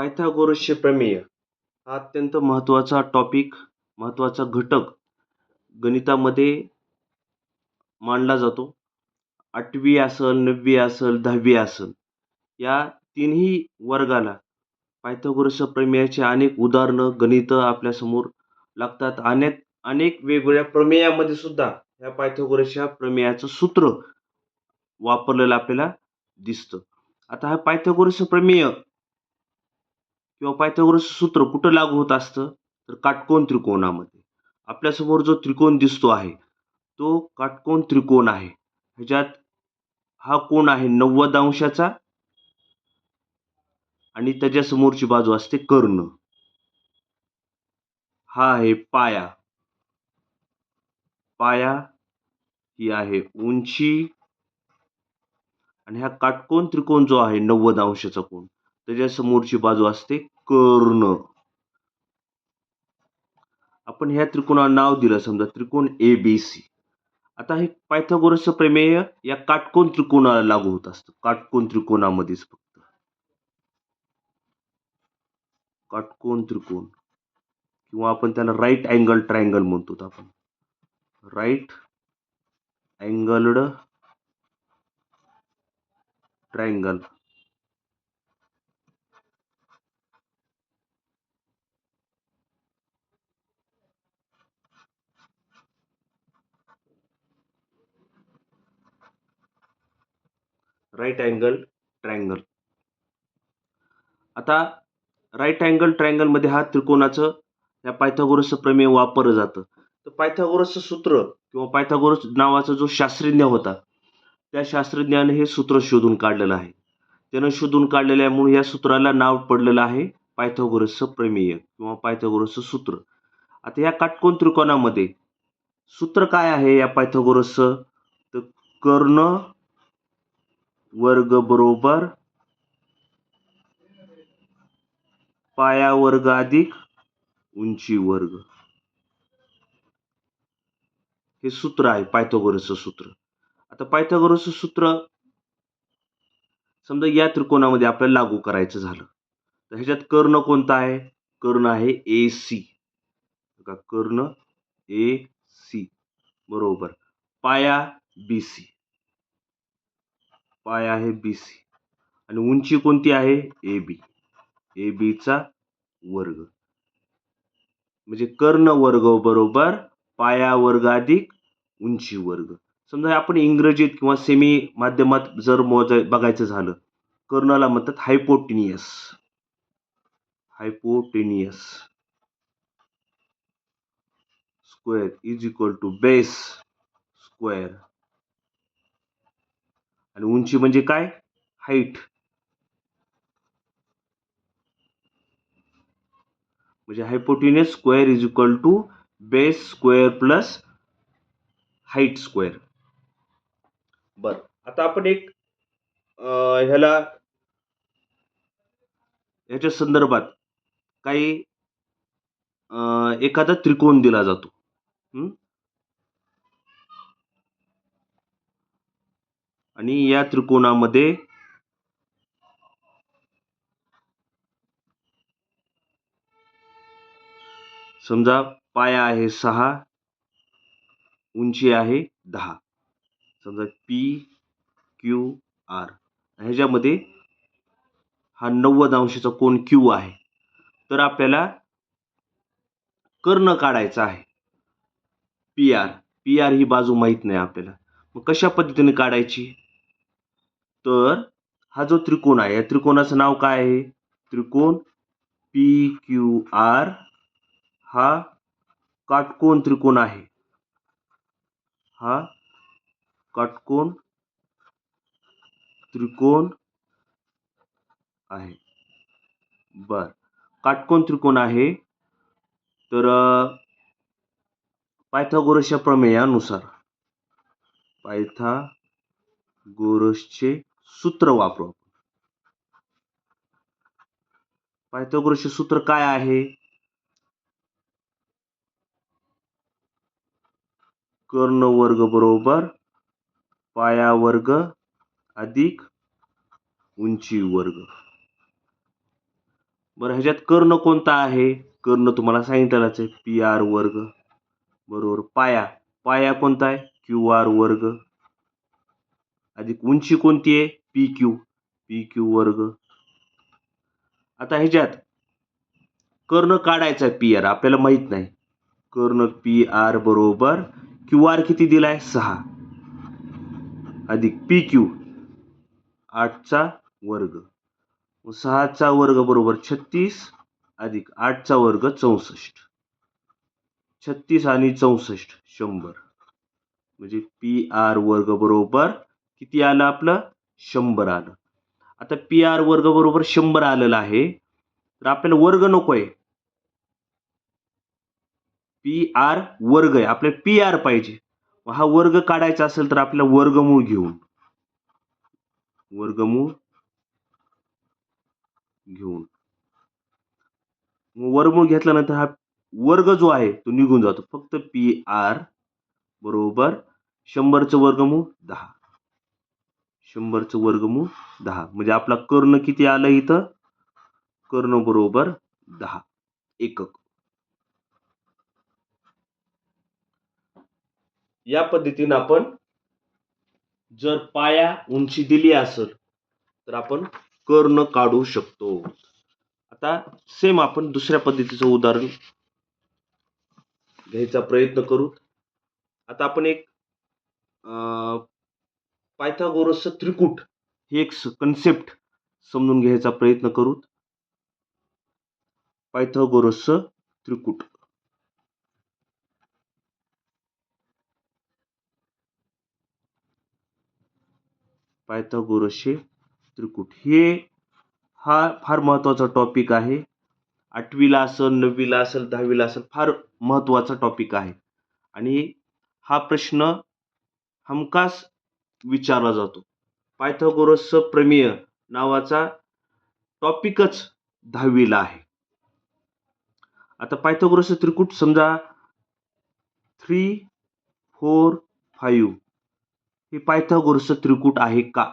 पायथागोरसचे प्रमेय हा अत्यंत महत्त्वाचा टॉपिक महत्त्वाचा घटक गणितामध्ये मांडला जातो. आठवी असेल नववी असेल दहावी असेल या तिन्ही वर्गाला पायथागोरसच्या प्रमेयाचे अनेक उदाहरणं गणितं आपल्यासमोर लागतात. अनेक अनेक वेगवेगळ्या प्रमेयामध्ये सुद्धा ह्या पायथागोरसच्या प्रमेयाचं सूत्र वापरलेलं आपल्याला दिसतं. आता हा पायथागोरसचं प्रमेय किंवा पायथागोरसचं सूत्र कुठं लागू होत असतं? तर काटकोन त्रिकोणामध्ये. आपल्यासमोर जो त्रिकोण दिसतो आहे तो काटकोन त्रिकोण आहे. ह्याच्यात हा कोण आहे? नव्वद अंशाचा आणि त्याच्यासमोरची बाजू असते कर्ण. हा आहे पाया. पाया ही आहे उंची. आणि हा काटकोन त्रिकोण जो आहे नव्वद अंशाचा कोण? त्याच्या समोरची बाजू असते कर्ण. आपण ह्या त्रिकोणाला नाव दिलं समजा त्रिकोण ए बी सी आता हे पायथागोरसचं प्रमेय या काटकोन त्रिकोणाला लागू होत असतं. काटकोन त्रिकोणामध्येच फक्त. काटकोन त्रिकोण. किंवा आपण त्याला राईट अँगल ट्रायंगल म्हणतो आपण. Right angled triangle right angle triangle आता राईट अँगल ट्रायंगलमध्ये हा त्रिकोणाचं या पायथागोरसचं प्रमेय वापरलं जातं. तर पायथागोरसचं सूत्र किंवा पायथागोरस नावाचा जो शास्त्रज्ञ होता त्या शास्त्रज्ञाने हे सूत्र शोधून काढलेलं आहे. त्यानं शोधून काढलेल्यामुळे या सूत्राला नाव पडलेलं आहे पायथागोरसचं प्रमेय किंवा पायथागोरसचं सूत्र. आता या काटकोन त्रिकोणामध्ये सूत्र काय आहे या पायथागोरसचं? तर कर्ण वर्ग बरोबर. पाया वर्ग अधिक उंची वर्ग. हे सूत्र आहे पायथागोरसचं सूत्र. आता पायथागोरसचं सूत्र समजा या त्रिकोणामध्ये आपल्याला लागू करायचं झालं. तर ह्याच्यात कर्ण कोणता आहे? कर्ण आहे ए सी का कर्ण ए सी बरोबर. पाया बी सी पाया आहे बी सी आणि उंची कोणती आहे? ए बी ए बीचा वर्ग. म्हणजे कर्ण वर्ग बरोबर पाया वर्ग अधिक उंची वर्ग. समजा आपण इंग्रजीत किंवा सेमी माध्यमात जर मोजाय बघायचं झालं कर्णाला म्हणतात hypotenuse hypotenuse square is equal to base square आणि उंची म्हणजे काय? हाईट म्हणजे hypotenuse square is equal to base square plus height square बर. आता आपण एक ह्याला ह्याच्या संदर्भात काही एखादा त्रिकोण दिला जातो. आणि या त्रिकोणामध्ये समजा पाया आहे सहा उंची आहे दहा. समजा पी क्यू आर ह्याच्यामध्ये हा नव्वद अंशाचा कोण क्यू आहे. तर आपल्याला कर्ण काढायचा आहे. पी आर पी आर ही बाजू माहीत नाही आपल्याला. मग कशा पद्धतीने काढायची? तर हा जो त्रिकोण आहे या त्रिकोणाचं नाव काय आहे? त्रिकोण पी क्यू आर हा काटकोन त्रिकोण आहे. हा काटकोन त्रिकोण आहे. बर काटकोन त्रिकोण आहे. तर पायथागोरसच्या प्रमेयानुसार पायथागोरसचे सूत्र वापरू पायथागोरसचे सूत्र काय आहे? कर्ण वर्ग बरोबर पाया वर्ग अधिक उंची वर्ग. बरं ह्याच्यात कर्ण कोणता आहे? कर्ण तुम्हाला सांगितलंच आहे पी आर वर्ग बरोबर पाया. पाया कोणता आहे? क्यू आर वर्ग. अधिक उंची कोणती आहे? पी क्यू पी क्यू वर्ग. आता ह्याच्यात कर्ण काढायचा आहे पी आर आपल्याला माहीत नाही. कर्ण पी आर बरोबर क्यू आर किती दिलाय? सहा. अधिक पी क्यू आठचा वर्ग. मग सहाचा वर्ग बरोबर छत्तीस अधिक आठचा वर्ग चौसष्ट. छत्तीस आणि चौसष्ट शंभर. म्हणजे पी आर वर्ग बरोबर किती आलं आपलं? शंभर आलं. आता पी आर वर्ग बरोबर शंभर आलेलं आहे. तर आपल्याला वर्ग नको आहे पी आर वर्ग आहे. आपल्याला पी आर पाहिजे. हा वर्ग काढायचा असेल तर आपल्याला वर्गमूळ घेऊन वर्गमूळ घेऊन. मग वर्गमूळ घेतल्यानंतर हा वर्ग जो आहे तो निघून जातो. फक्त पी आर बरोबर शंभरचं वर्गमूळ दहा. शंभरचं वर्गमूळ दहा. म्हणजे आपला कर्ण किती आलं इथं? कर्ण बरोबर दहा. एकक. या पद्धतीनं आपण जर पाया उंची दिली असेल तर आपण कर्ण काढू शकतो. आता सेम आपण दुसऱ्या पद्धतीचं उदाहरण घ्यायचा प्रयत्न करू. आता आपण एक पायथागोरसचं त्रिकूट ही एक कन्सेप्ट समजून घ्यायचा प्रयत्न करू पायथागोरसचं त्रिकूट. पायथागोरसचे त्रिकूट. हे हा फार महत्त्वाचा टॉपिक आहे. आठवीला असेल नववीला असेल दहावीला असेल फार महत्त्वाचा टॉपिक आहे. आणि हा प्रश्न हमखास विचारला जातो. पायथागोरसचं प्रमेय नावाचा टॉपिकच दहावीला आहे. आता पायथागोरसचं त्रिकूट समजा थ्री फोर फाईव्ह हे पायथागोरसचं त्रिकूट आहे का?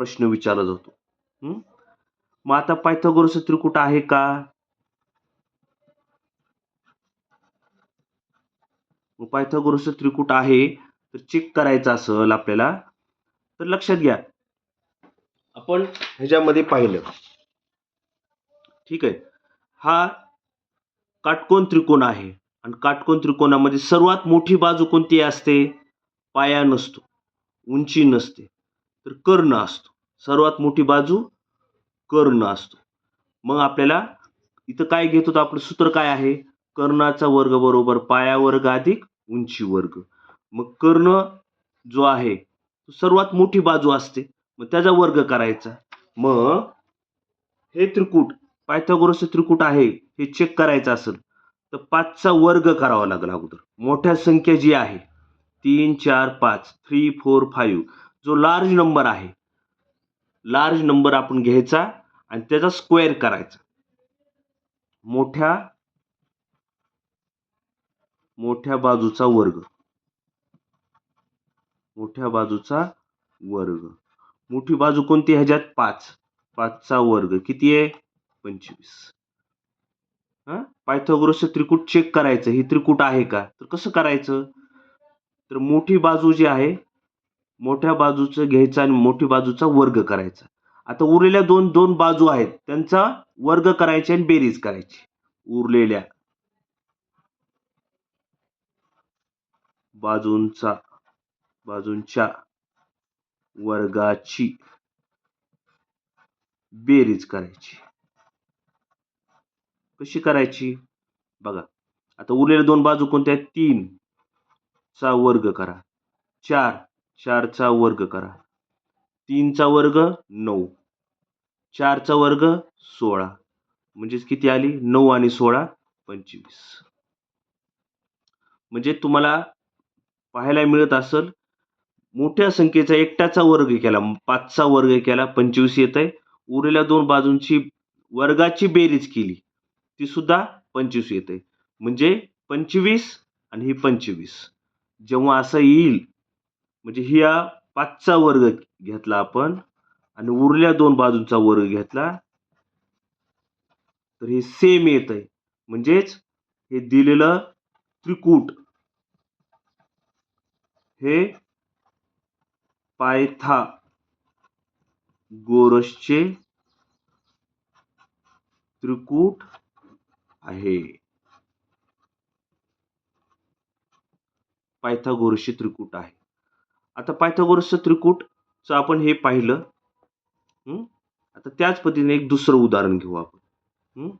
प्रश्न विचारला जातो. मग आता पायथागोरसचं त्रिकूट आहे का? पायथागोरसचं त्रिकूट आहे तर चेक करायचं असेल आपल्याला तर लक्षात घ्या. आपण ह्याच्यामध्ये पाहिलं. ठीक आहे. हा काटकोन त्रिकोण आहे. आणि काटकोन त्रिकोणामध्ये सर्वात मोठी बाजू कोणती असते? पाया नसतो. उंची नसते. तर कर्ण असतो. सर्वात मोठी बाजू कर्ण असतो. मग आपल्याला इथं काय घेत होतं? आपलं सूत्र काय आहे? कर्णाचा वर्ग बरोबर पाया वर्ग अधिक उंची वर्ग मग कर्ण जो आहे तो सर्वात मोठी बाजू असते. मग त्याचा वर्ग करायचा. मग हे त्रिकूट पायथागोरसचं त्रिकूट आहे हे चेक करायचं असेल तर पाचचा वर्ग करावा लागला अगोदर. मोठ्या संख्या जी आहे तीन चार पाच थ्री फोर फाईव्ह जो लार्ज नंबर आहे लार्ज नंबर आपण घ्यायचा आणि त्याचा स्क्वेअर करायचा. मोठ्या मोठ्या बाजूचा वर्ग. मोठ्या बाजूचा वर्ग. मोठी बाजू कोणती ह्याच्यात? पाच. पाचचा वर्ग. किती आहे? पंचवीस. हा? पायथागोरसचं त्रिकूट चेक करायचं. हे त्रिकूट आहे का? तर कसं करायचं? तर मोठी बाजू जी आहे मोठ्या बाजूचं घ्यायचं आणि मोठी बाजूचा वर्ग करायचा. आता उरलेल्या दोन दोन बाजू आहेत. त्यांचा वर्ग करायचे आणि बेरीज करायची. उरलेल्या बाजूंचा बाजूंच्या वर्गाची बेरीज करायची. कशी करायची? बघा आता उरलेल्या दोन बाजू कोणत्या आहेत? तीन चा वर्ग करा. चार चारचा वर्ग करा. तीनचा वर्ग नऊ. चारचा वर्ग सोळा. म्हणजेच किती आली? नऊ आणि सोळा पंचवीस. म्हणजे तुम्हाला पाहायला मिळत असेल मोठ्या संख्येचा एकट्याचा वर्ग केला. पाचचा वर्ग केला पंचवीस येत आहे. उरलेल्या दोन बाजूंची वर्गाची बेरीज केली. ती सुद्धा पंचवीस येत आहे. म्हणजे पंचवीस आणि ही पंचवीस. जेव्हा असं येईल म्हणजे ह्या पाचचा वर्ग घेतला आपण आणि उरल्या दोन बाजूंचा वर्ग घेतला तर हे सेम येत आहे. म्हणजेच हे दिलेलं त्रिकूट हे पायथा. गोरसचे त्रिकूट आहे. पायथागोरसचे त्रिकूट आहे. आता पायथागोरसचं त्रिकूटचं आपण हे पाहिलं. आता त्याच पद्धतीने एक दुसरं उदाहरण घेऊ आपण. हं?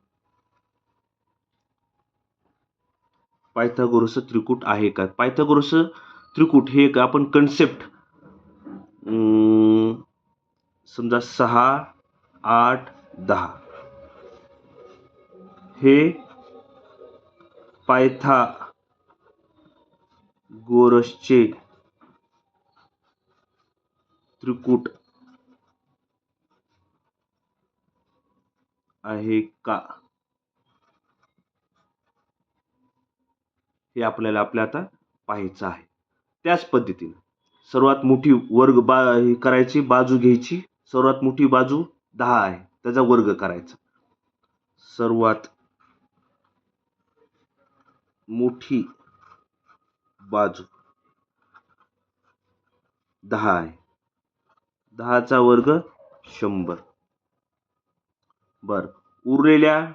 पायथागोरसचं त्रिकूट आहे का? पायथागोरसचं त्रिकूट हे एक आपण कन्सेप्ट समजा सहा आठ दहा. हे पायथा गोरसचे त्रिकूट आहे का? हे आपल्याला आपल्या आता पाहायचं आहे. त्याच पद्धतीने. सर्वात मोठी वर्ग बा हे करायची बाजू घ्यायची. सर्वात मोठी बाजू दहा आहे. त्याचा वर्ग करायचा. सर्वात मोठी बाजू दहा आहे. दहाचा वर्ग शंभर. बर. उरलेल्या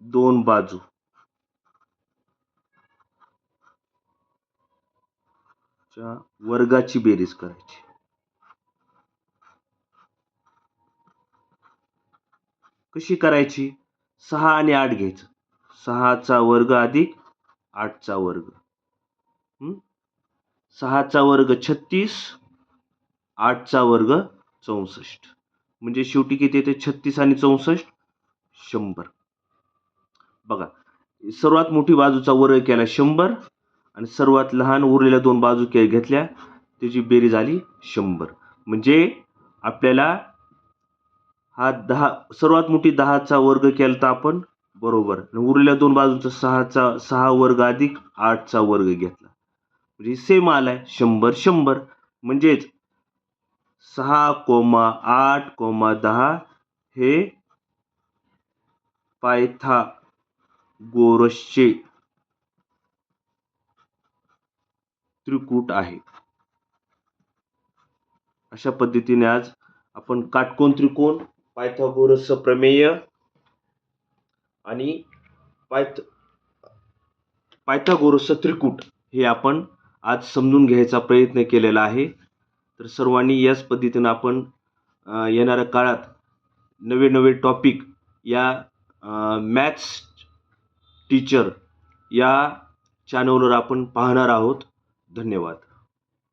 दोन बाजू च्या वर्गाची बेरीज करायची. कशी करायची? सहा आणि आठ घ्यायचं. सहाचा वर्ग अधिक आठचा वर्ग. सहाचा वर्ग छत्तीस आठचा वर्ग चौसष्ट. म्हणजे शेवटी किती येते? छत्तीस आणि चौसष्ट शंभर. बघा सर्वात मोठी बाजूचा वर्ग केला शंभर आणि सर्वात लहान उरलेल्या दोन बाजू के घेतल्या त्याची बेरीज आली शंभर. म्हणजे आपल्याला हा दहा सर्वात मोठी दहाचा वर्ग केला तर आपण बरोबर. आणि उरलेल्या दोन बाजूचा सहाचा सहा वर्ग अधिक आठचा वर्ग घेतला. म्हणजे सेम आलाय शंभर शंभर. म्हणजेच सहा कोमा आठ कोमा दहा हे पायथा गोरसचे त्रिकूट आहे. अशा पद्धतीने आज आपण काटकोन त्रिकोण पायथागोरसचं प्रमेय आणि पायथ पायथागोरसचं त्रिकूट हे आपण आज समजून घ्यायचा प्रयत्न केलेला आहे. तर सर्वांनी याच पद्धतीनं आपण येणाऱ्या काळात नवे नवे टॉपिक या मॅथ्स टीचर या चॅनलवर आपण पाहणार आहोत. धन्यवाद.